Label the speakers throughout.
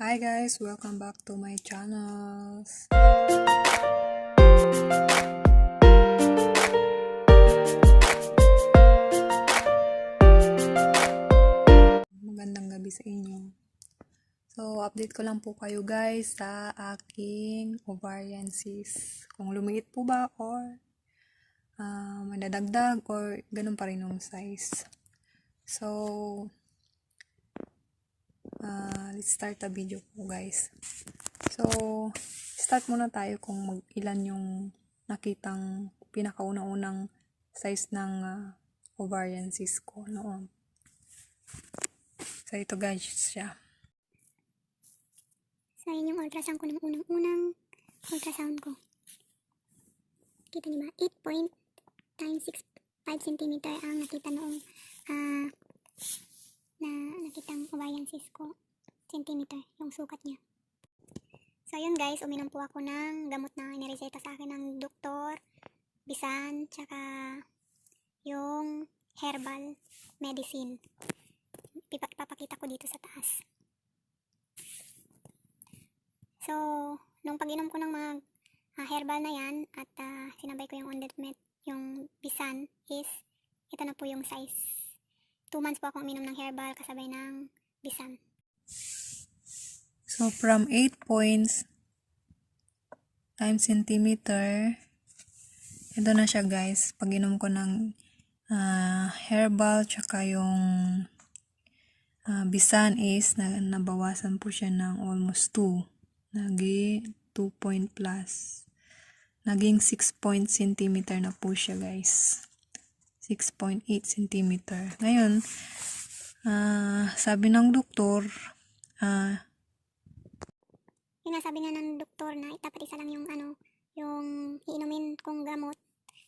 Speaker 1: Hi guys, welcome back to my channels. Magandang gabi sa inyo. So, update ko lang po kayo guys sa aking ovarian cyst. Kung lumiit po ba or ah, madadagdag or ganun pa rin yung size. So, Ah, let's start the video po guys. So, start muna tayo kung mag ilan yung nakitang pinakauna-unang size ng ah, ovarian cyst ko noon. So, ito guys siya.
Speaker 2: So, yun yung ultrasound ko ng unang-unang ultrasound ko. Kita niyo ba? 8 point times 6, 5 cm ang nakita noong ah na nakitang ovarian cyst ko. Centimeter, yung sukat niya. So, yun guys, uminom po ako ng gamot na inireseta sa akin ng doktor, bisan, tsaka yung herbal medicine. Ipapakita ko dito sa taas. So, nung pag-inom ko ng mga ah, herbal na yan at ah, sinabay ko yung Ondetmet, yung Bisan is ito na po yung size. 2 months po akong uminom ng herbal kasabay ng Bisan.
Speaker 1: So, from 8 points times centimeter, ito na siya guys. Pag inom ko ng ah, herbal, tsaka yung ah, bisan is, na, nabawasan po siya ng almost 2. Nagi 2 point plus. Naging 6 point centimeter na po siya guys. 6.8 centimeter. Ngayon, ah, sabi ng doktor, ah,
Speaker 2: Yung nasabi nga ng doktor na dapat isa lang yung ano, yung iinumin kong gamot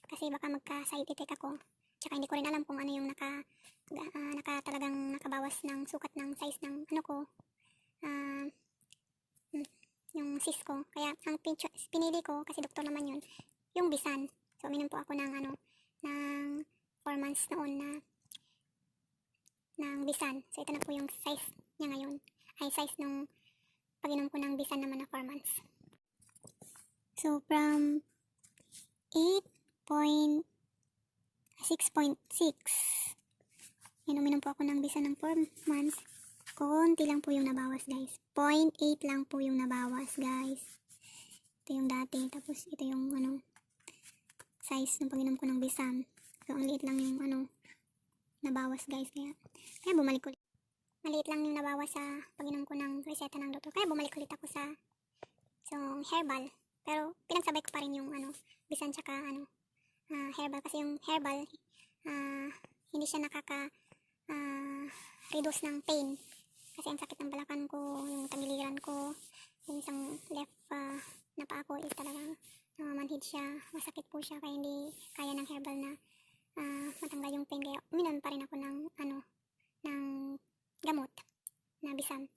Speaker 2: kasi baka magka-side effect ako. Tsaka hindi ko rin alam kung ano yung naka, ah, naka talagang nakabawas ng sukat ng size ng ano ko. Hmm, yung cyst ko. Kaya ang pinili ko, kasi doktor naman yun, yung bisan. So, uminom po ako ng ano, ng 4 months noon na ng bisan. So, ito na po yung size niya ngayon. Ay, size nung pag-inom ko ng bisan naman na 4 months. So, from 8.6.6, inuminom po ako ng bisan ng 4 months. Konti lang po yung nabawas, guys. 0.8 lang po yung nabawas, guys. Ito yung dati. Tapos, ito yung, ano, size ng pag-inom ko ng bisan. So, ang liit lang yung, ano, nabawas, guys. Kaya, kaya bumalik ulit. Maliit lang yung nabawas sa pag-inom ko ng reseta ng doktor. Kaya bumalik ulit ako sa so, herbal. Pero pinagsabay ko pa rin yung ano, bisan tsaka ano, ah, herbal. Kasi yung herbal, ah, hindi siya nakaka ah, reduce ng pain. Kasi ang sakit ng balakan ko, yung tagiliran ko, yung isang left ah, na paa ko is talagang namamanhid siya. Masakit po siya kaya hindi kaya ng herbal na ah, matanggal yung pain. Kaya uminom pa rin ako ng ano, ng gamot na bisan.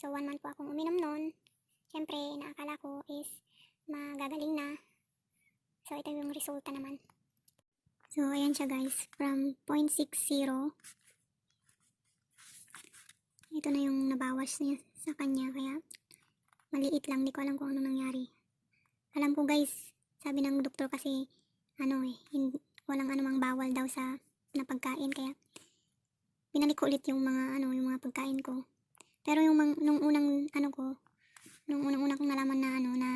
Speaker 2: So, one month po akong uminom noon. Siyempre, naakala ko is magagaling na. So, ito yung resulta naman. So, ayan siya guys. From 0.60, ito na yung nabawas niya sa kanya. Kaya, maliit lang. Di ko alam kung ano nangyari. Alam ko guys, sabi ng doktor kasi, ano eh, walang anumang bawal daw sa na pagkain. Kaya, binalik ko ulit yung mga ano yung mga pagkain ko pero yung mang, nung unang ano ko nung unang unang kong nalaman na ano na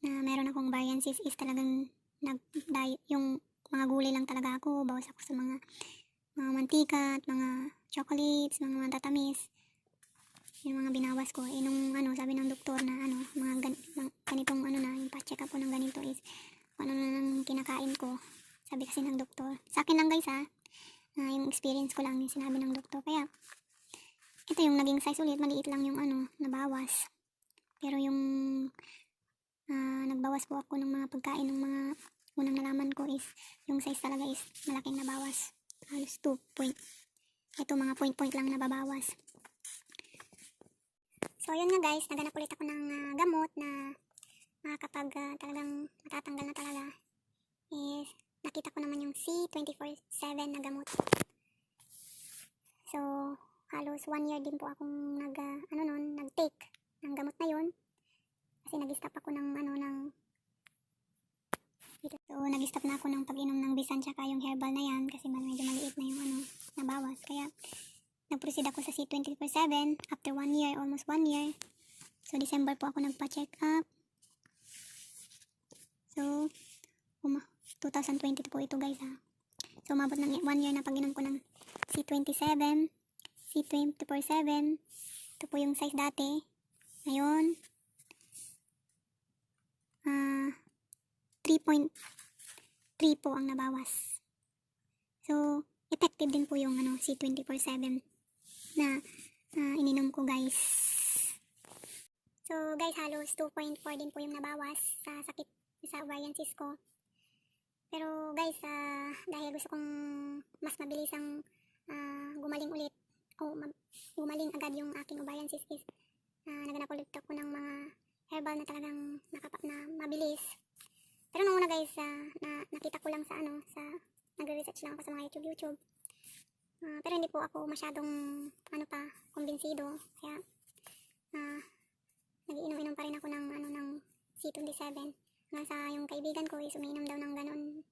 Speaker 2: na meron akong variances is talagang nag diet yung mga gulay lang talaga ako bawas ako sa mga mga mantika at mga chocolates mga matatamis yung mga binawas ko eh nung ano sabi ng doktor na ano mga gan, ganitong ano na yung pa-check up ko ng ganito is ano na nang kinakain ko sabi kasi ng doktor sa akin lang guys ha na yung experience ko lang yung sinabi ng doktor. Kaya, ito yung naging size ulit, maliit lang yung ano, nabawas. Pero yung ah, nagbawas po ako ng mga pagkain ng mga unang nalaman ko is yung size talaga is malaking nabawas. Halos 2 point. Ito mga point-point lang nababawas. So, yun nga guys, naganap ulit ako ng ah, gamot na ah, kapag ah, talagang matatanggal na talaga is nakita ko naman yung C24-7 na gamot. So, halos one year din po akong nag, uh, ano nun, nag-take ng gamot na yon Kasi nag-stop ako ng, ano, ng, so, nag-stop na ako ng pag-inom ng Bisan tsaka yung herbal na yan kasi medyo maliit na yung, ano, nabawas. Kaya, nag-proceed ako sa C24-7 after one year, almost one year. So, December po ako nagpa-check up. 2022 po ito guys ha. So, umabot ng one year na pag-inom ko ng C27, C24-7. Ito po yung size dati. Ngayon, ah, 3.3 po ang nabawas. So, effective din po yung ano, C24-7 na ah, ininom ko guys. So, guys, halos 2.4 din po yung nabawas sa sakit sa ovarian cyst ko. Pero guys, ah, dahil gusto kong mas mabilis ang ah, gumaling ulit o ma- gumaling agad yung aking ovarian cyst is uh, naganap ulit ako ng mga herbal na talagang nakapa na mabilis. Pero nung una guys, ah, na, nakita ko lang sa ano, sa nagre-research lang ako sa mga YouTube YouTube. Ah, pero hindi po ako masyadong ano pa, kumbinsido. Kaya ah nagiinom-inom pa rin ako ng ano ng C27 hanggang sa yung kaibigan ko is umiinom daw ng ganun.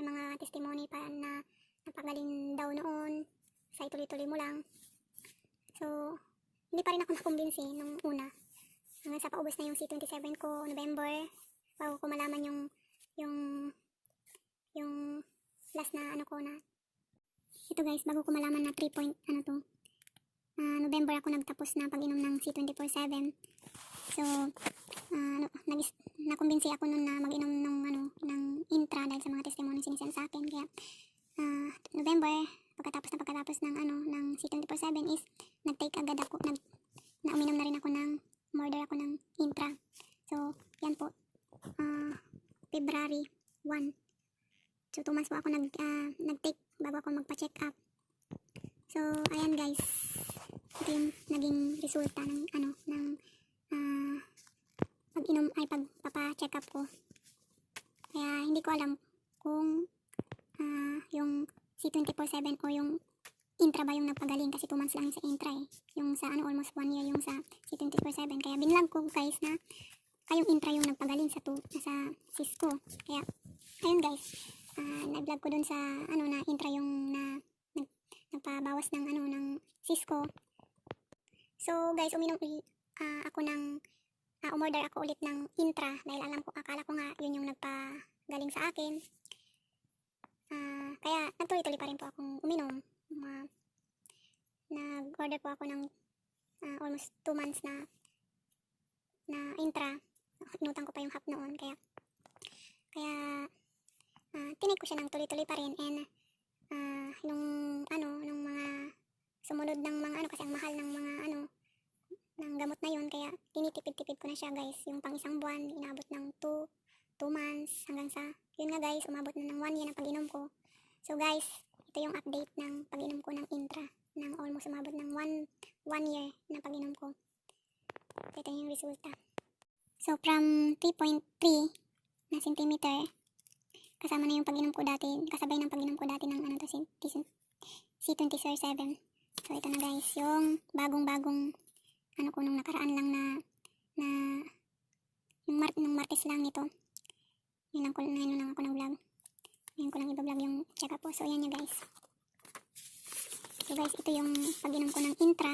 Speaker 2: May mga testimony pa na napagaling daw noon sa ituloy-tuloy mo lang. So, hindi pa rin ako nakumbinsi nung una. Hanggang sa paubos na yung C27 ko, November, bago ko malaman yung, yung, yung last na ano ko na, ito guys, bago ko malaman na 3 point, ano to, ah, November ako nagtapos na pag-inom ng C24-7. So, ah, ano, nagis, nakumbinsi ako nun na mag-inom ng, ano, ng intra dahil sa mga testimony sinisend sa akin. Kaya, ah, November, pagkatapos na pagkatapos ng, ano, ng C24-7 is, nag-take agad ako, nag, na uminom na rin ako ng, order ako ng intra. So, yan po, ah, February 1. So, two months po ako nag, ah, nag-take bago ako magpa-check up. So, ayan guys. Ito yung naging resulta ng, ano, ng, ah, pag-inom, ay pagpapa-check up ko. Kaya, hindi ko alam kung, ah, yung C24-7 o yung intra ba yung nagpagaling kasi 2 months lang sa intra eh. Yung sa ano almost 1 year yung sa C24-7. Kaya binlag ko guys na kayong intra yung nagpagaling sa to, sa Cisco. Kaya ayun guys, ah nag-vlog ko dun sa ano na intra yung na nag, nagpabawas ng ano ng Cisco. So guys, uminom ah, ako ng ah, umorder ako ulit ng intra dahil alam ko akala ko nga yun yung nagpagaling sa akin. Ah, kaya nagtuloy-tuloy pa rin po akong uminom. Ma, nag-order po ako ng ah, almost 2 months na na intra. Inutang ko pa yung half noon kaya kaya ah, tinake ko siya ng tuloy-tuloy pa rin and ah, nung ano nung mga sumunod ng mga ano kasi ang mahal ng mga ano ng gamot na yun kaya tinitipid-tipid ko na siya guys. Yung pang isang buwan inabot ng 2 2 months hanggang sa yun nga guys umabot na ng 1 year na pag-inom ko. So guys ito yung update ng pag-inom ko ng intra ng almost umabot ng 1 1 year na pag-inom ko. Ito yung resulta. So from 3.3 na centimeter kasama na yung pag-inom ko dati kasabay ng pag-inom ko dati ng ano to si C27 so ito na guys yung bagong bagong ano ko nung nakaraan lang na na yung mar nung martes lang nito. Yun lang ko ngayon lang ako nag vlog. Ngayon ko lang iba-vlog yung check up po. So yan nyo guys. So guys ito yung pag-inom ko ng intra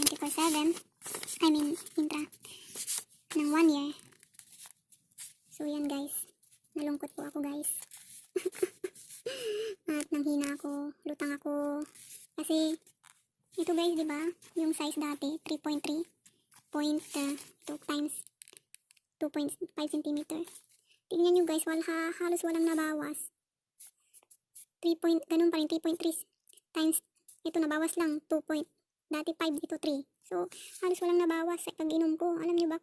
Speaker 2: 24-7 I mean intra ng 1 year. So yan guys. Nalungkot po ako guys. At nanghina ako lutang ako. Kasi ito guys di ba? Yung size dati 3.3 point uh, 2 times 2.5 cm tingnan nyo guys wala ha, halos walang nabawas. 3 point ganun pa rin 3.3 times. Ito nabawas lang 2 point dati 5 ito 3 so halos walang nabawas sa pag-inom ko alam nyo ba?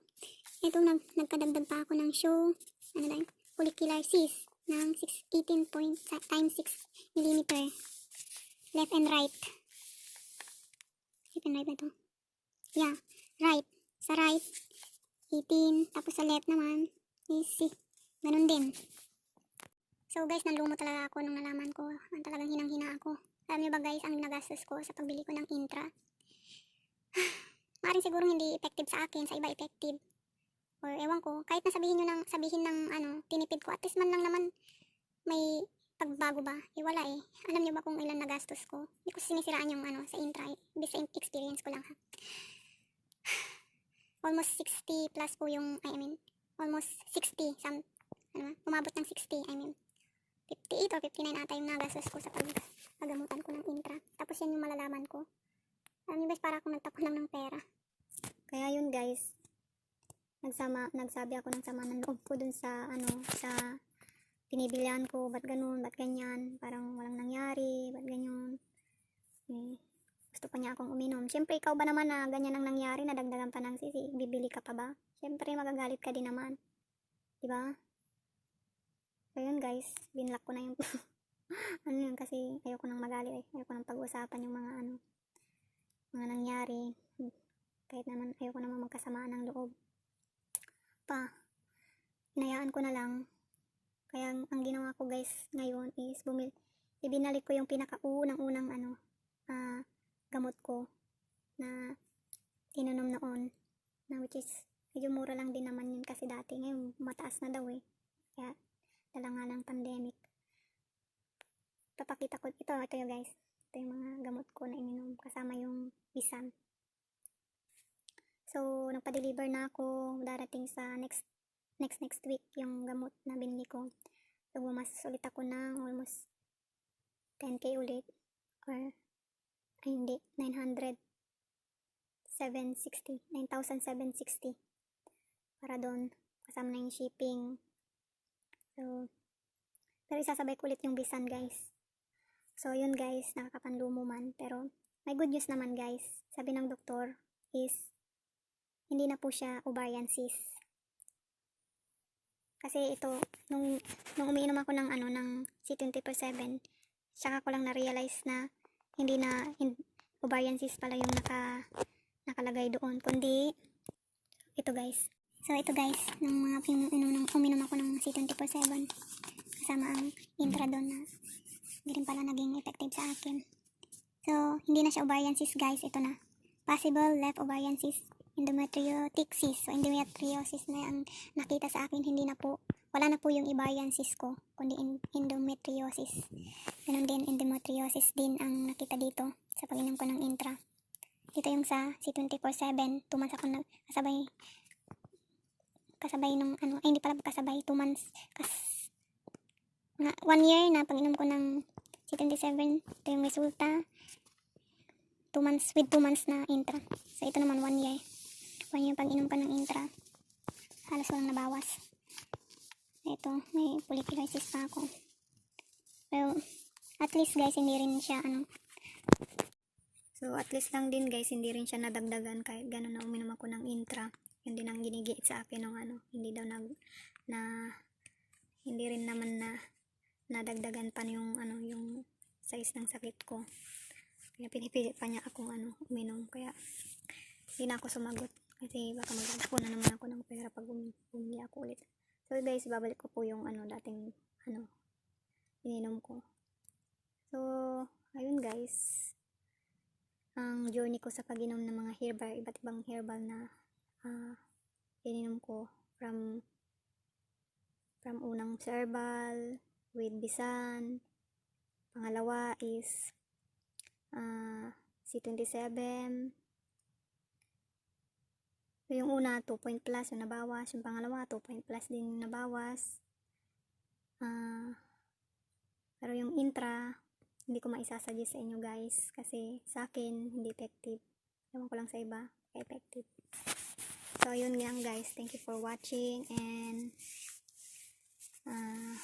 Speaker 2: Ito nag, nagkadagdag pa ako ng show ano lang follicular cyst ng 6, 18 point times 6 mm left and right and right ba ito yeah right. Sa right 18 tapos sa left naman is 6 ganun din. So guys nalumo talaga ako nung nalaman ko. Ang talagang hinang hina ako. Alam niyo ba guys ang nagastos ko sa pagbili ko ng intra? Maaaring siguro hindi effective sa akin sa iba effective. Or ewan ko kahit na sabihin nyo ng sabihin ng ano tinipid ko at least man lang naman
Speaker 3: may pagbago ba? Eh wala eh. Alam niyo ba kung ilan nagastos ko? Hindi ko sinisiraan yung ano sa intra. eh. Basta yung experience ko lang ha. Almost 60 plus po yung, I mean, almost 60, some, ano ba? umabot ng 60, I mean, 58 or 59 ata yung nagastos ko sa pag, pagamutan ko ng intra. Tapos yan yung malalaman ko. Alam niyo guys, para akong nagtapon lang ng pera. Kaya yun guys, nagsama, nagsabi ako ng sama ng loob ko dun sa, ano, sa pinibilihan ko, ba't ganun, ba't ganyan, parang walang nangyari, ba't ganyan. Eh, gusto pa niya akong uminom. Siyempre, ikaw ba naman na ganyan ang nangyari, nadagdagan pa ng sisi, bibili ka pa ba? Siyempre, magagalit ka din naman. Diba? So, yun guys, binlock ko na yung, ano yun, kasi ayoko nang magalit eh. Ayoko nang pag-usapan yung mga ano, mga nangyari. Kahit naman, ayoko naman magkasamaan ng loob. Pa, hinayaan ko na lang. Kaya ang, ginawa ko guys ngayon is bumil ibinalik ko yung pinakaunang-unang ano ah gamot ko na ininom noon na which is medyo mura lang din naman yun kasi dati ngayon mataas na daw eh. Kaya dala nga ng pandemic. Papakita ko ito ito yung guys ito yung mga gamot ko na ininom kasama yung bisan. So nagpa-deliver na ako darating sa next next next week yung gamot na binili ko. Bumasas ulit ako ng almost 10k ulit. Or, ay hindi, 900. 760. 9,760. Para doon, kasama na yung shipping. So, pero isasabay ko ulit yung bisan guys. So, yun guys, nakakapanlumo man. Pero, may good news naman guys. Sabi ng doktor is, hindi na po siya ovarian cyst. Kasi ito, nung, nung umiinom ako ng ano, ng C20 saka ko lang na-realize na hindi na, hin, ovarian cyst pala yung naka, nakalagay doon. Kundi, ito guys. So, ito guys, nung mga uminom, uminom, uminom ako ng C20 kasama ang intra doon na hindi rin pala naging effective sa akin. So, hindi na siya ovarian cyst guys. Ito na. Possible left ovarian cyst endometriotic cyst. So, endometriosis na ang nakita sa akin, hindi na po, wala na po yung ovarian cyst ko, kundi en- endometriosis. Ganun din, endometriosis din ang nakita dito sa pag-inom ko ng intra. Dito yung sa C24-7, 2 months ako nag, kasabay, kasabay nung, ano, ay hindi pala kasabay, 2 months, kas, mga 1 year na pag-inom ko ng C27, ito yung resulta, 2 months, with 2 months na intra. So, ito naman 1 year. 1 year pag inom ka ng intra. Halos walang nabawas. Ito, may follicular pa ako. Pero, at least guys, hindi rin siya, ano, So, at least lang din guys, hindi rin siya nadagdagan kahit gano'n na uminom ako ng intra. Yun din ang ginigiit sa akin ng ano, hindi daw nag, na, hindi rin naman na, nadagdagan pa yung, ano, yung size ng sakit ko. Kaya pinipilit pa niya akong, ano, uminom. Kaya, hindi na ako sumagot. Kasi baka magagapo na naman ako ng pera pag bum- bumili ako ulit. So guys, babalik ko po yung, ano, dating, ano, ininom ko. So, ayun guys ang journey ko sa pag-inom ng mga herbal, iba't ibang herbal na ah ininom ko from from unang herbal with bisan pangalawa is ah C27 so, yung una 2 point plus yung nabawas. Yung pangalawa 2 point plus din yung nabawas. Ah pero yung intra hindi ko maisasuggest sa inyo guys kasi sa akin hindi effective. Ewan ko lang sa iba effective. So yun lang guys. Thank you for watching and uh,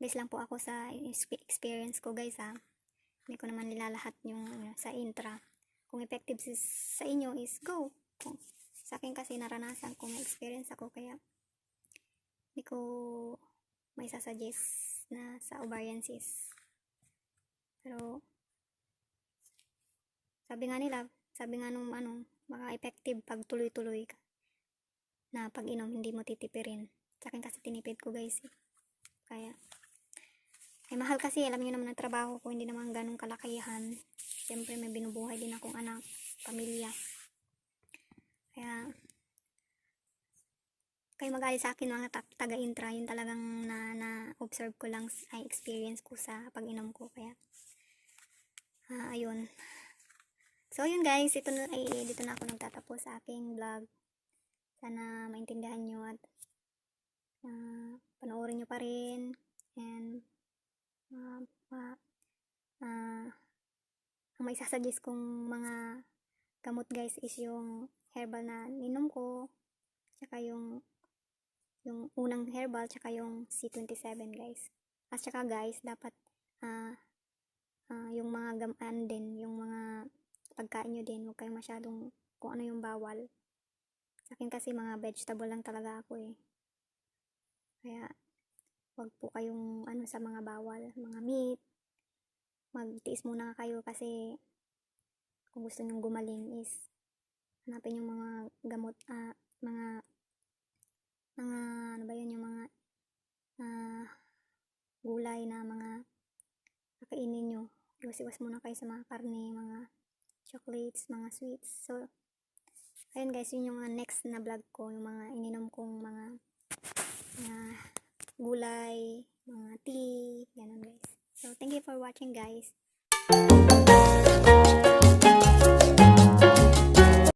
Speaker 3: base lang po ako sa exp- experience ko guys ha. Hindi ko naman nilalahat yung ano, sa intra. Kung effective sa inyo is go. Kung- sa akin kasi naranasan ko may experience ako kaya hindi ko may sasuggest na sa ovarian cyst pero, sabi nga nila, sabi nga nung ano, baka effective pag tuloy-tuloy ka. Na pag inom, hindi mo titipirin. Sa akin kasi tinipid ko guys. Eh. Kaya, ay mahal kasi, alam niyo naman ang trabaho ko, hindi naman ganong kalakihan. Siyempre, may binubuhay din akong anak, pamilya. Kaya, kayo magalit sa akin mga ta- taga-intra. Yun talagang na, na-observe ko lang, ay experience ko sa pag-inom ko. Kaya, ah, ayun. So, yun guys, ito na, ay, dito na ako nagtatapos sa aking vlog. Sana maintindihan nyo at ah, panoorin nyo pa rin. And, ah, ah, ah, ang may sasuggest kong mga gamot guys is yung herbal na ninom ko, tsaka yung yung unang herbal, tsaka yung C27 guys. At tsaka guys, dapat ah ah, yung mga gamaan din, yung mga pagkain nyo din, huwag kayong masyadong kung ano yung bawal. Sa akin kasi mga vegetable lang talaga ako eh. Kaya, wag po kayong ano sa mga bawal, mga meat. Magtiis muna kayo kasi kung gusto nyong gumaling is hanapin yung mga gamot, ah, mga mga ano ba yun, yung mga ah, gulay na mga kakainin nyo. Iwas-iwas muna kayo sa mga karne, mga chocolates, mga sweets. So, ayun guys, yun yung ah, next na vlog ko, yung mga ininom kong mga mga gulay, mga tea, ganun guys. So, thank you for watching guys. you.